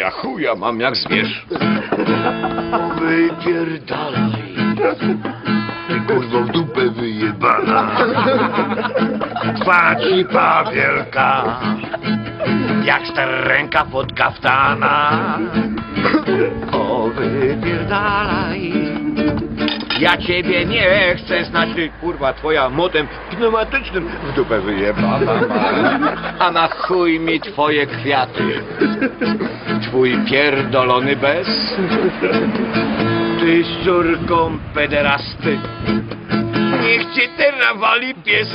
Ja chuja mam jak zwierz. Wypierdalaj. Ty dupę wyjebana. Twa cipa wielka. Jak ręka pod kaftana. O, wypierdalaj. Ja ciebie nie chcę znać, ty kurwa twoja motem pneumatycznym w dupę wyjebana ma. A na chuj mi twoje kwiaty. Twój pierdolony bez. Ty z córką pederasty. Niech cię teraz wali pies.